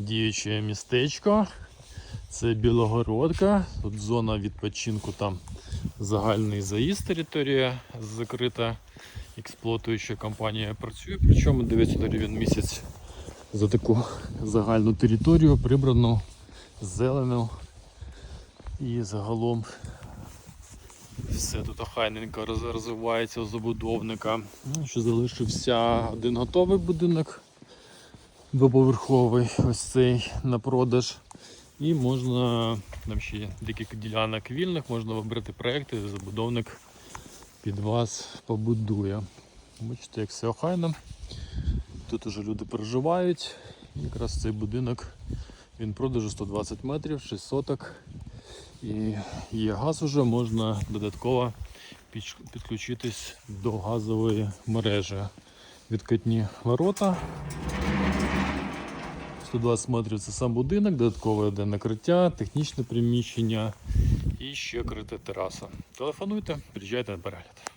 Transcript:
діюче містечко. Це Білогородка. Тут зона відпочинку, там загальний заїзд територія закрита. Експлуатуюча компанія працює, причому 900 гривень місяць за таку загальну територію, прибрану, зелену. І загалом все тут охайненько розвивається у забудовника. Ну, Ще залишився один готовий будинок двоповерховий, ось цей на продаж. І можна, там ще декілька ділянок вільних, можна вибрати проекти, забудовник під вас побудує. Бачите, як все охайно. Тут уже люди проживають. Якраз цей будинок він продажу 120 метрів, 6 соток. І є газ уже, можна додатково підключитись до газової мережі. Відкатні ворота. 120 метрів це сам будинок, додаткове йде накриття, технічне приміщення і ще крита тераса. Телефонуйте, приїжджайте на перегляд.